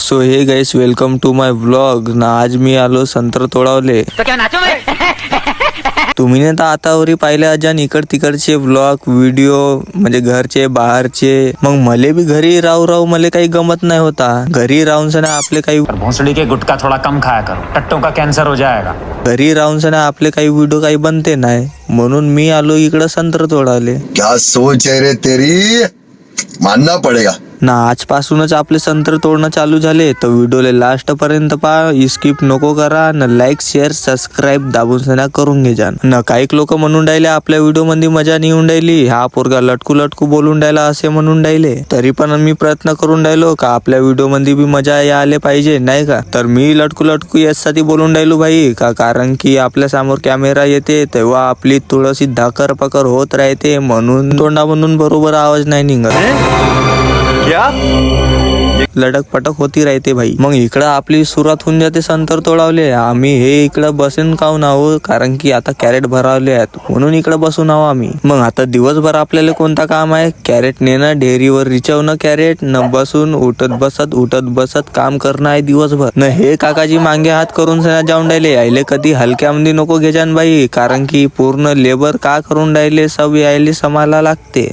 So hey guys welcome to my vlog ना आज मी आलो संत्र तोडावले. तुम्ही नाही तर आतावरी पाहिले अजान इकड तिकडचे व्लॉग व्हिडिओ म्हणजे घरचे बाहेरचे. मग मले बी घरी राहू राहू मले काही गमत नाही होता. घरी राहून सना आपले काही भोसड़ी के गुटखा थोड़ा कम खाया करो. टट्टों का कैंसर हो जाएगा। घरी राहून सना आपले काही व्हिडिओ काही बनते नाही. म्हणून मी आलो इकडं संत्र तोडावले. क्या सोच है रे तेरी? मानना पड़ेगा। ना आजपासूनच आपले संत्र तोडणं चालू झाले. तर व्हिडिओला लास्ट पर्यंत पहा. स्किप नको करा. न लाईक शेअर सबस्क्राईब दाबून सना करून घे जान. न काही लोक म्हणून राहिले आपल्या व्हिडिओमध्ये मजा नाही येऊन राहिली. हा पोरगा लटकू लटकू बोलून राहिला असे म्हणून राहिले. तरी पण मी प्रयत्न करून राहिलो का आपल्या व्हिडिओमध्ये बी मजा या आले पाहिजे नाही का? तर मी लटकू लटकू यासाठी बोलून राहिलो भाई का कारण की आपल्यासमोर कॅमेरा येते तेव्हा आपली थोडीशी धाकर पकर होत राहते म्हणून तोंडा म्हणून बरोबर आवाज नाही निघत. लटक पटक होती राहते भाई. मग इकडं आपली सुरुवात होऊन जाते संतर तोडावले. आम्ही हे इकडं बसून काऊन आहो? कारण की आता कॅरेट भरावले आहेत. म्हणून इकडं बसून आहो आम्ही. मग आता दिवसभर आपल्याला कोणता काम आहे? कॅरेट नेणं डेअरीवर रिचवणं कॅरेट न बसून उठत बसत उठत बसत काम करणं आहे दिवसभर. न हे काकाजी मांगे हात करून सना जाऊन राहिले. यायले कधी हलक्यामध्ये नको घेजान बाई. कारण की पूर्ण लेबर का करून राहिले? सब यायले समाला लागते.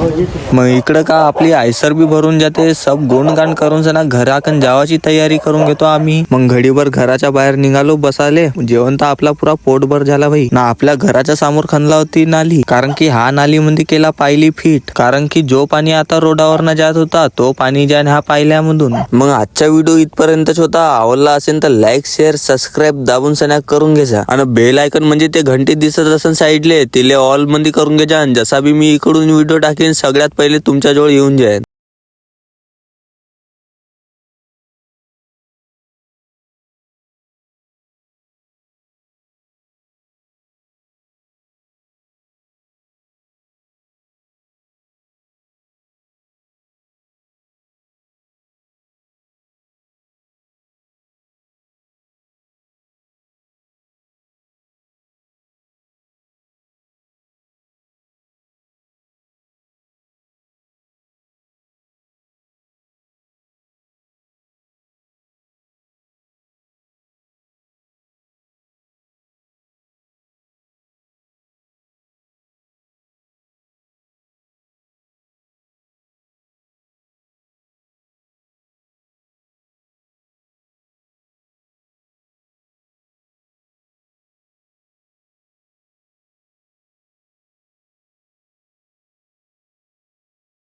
मग इकडं का आपली आयसर बी भरून जाते सब गुणगान करून सना घराकन जावाची तयारी करून घेतो आम्ही. मग घडीभर घराच्या बाहेर निघालो बसाले. जेवण तर आपला पुरा पोटभर झाला भाई. ना आपल्या घराच्या समोर खणला होती नाली. कारण की हा नाली मध्ये केला पायली फिट. कारण की जो पाणी आता रोडावर न जात होता तो पाणी जाण हा पायल्यामधून. मग आजचा व्हिडिओ इथपर्यंतच होता. आवडला असेल तर लाईक शेअर सबस्क्राईब दाबून सना करून घ्यायचा आणि बेल आयकन म्हणजे ते घंटी दिसत असेल साईडले तिले ऑलमध्ये करून घ्यायचा आणि जसा बी मी इकडून व्हिडिओ टाकेन सगळ्यात पहिले तुमच्याजवळ येऊन जाईल.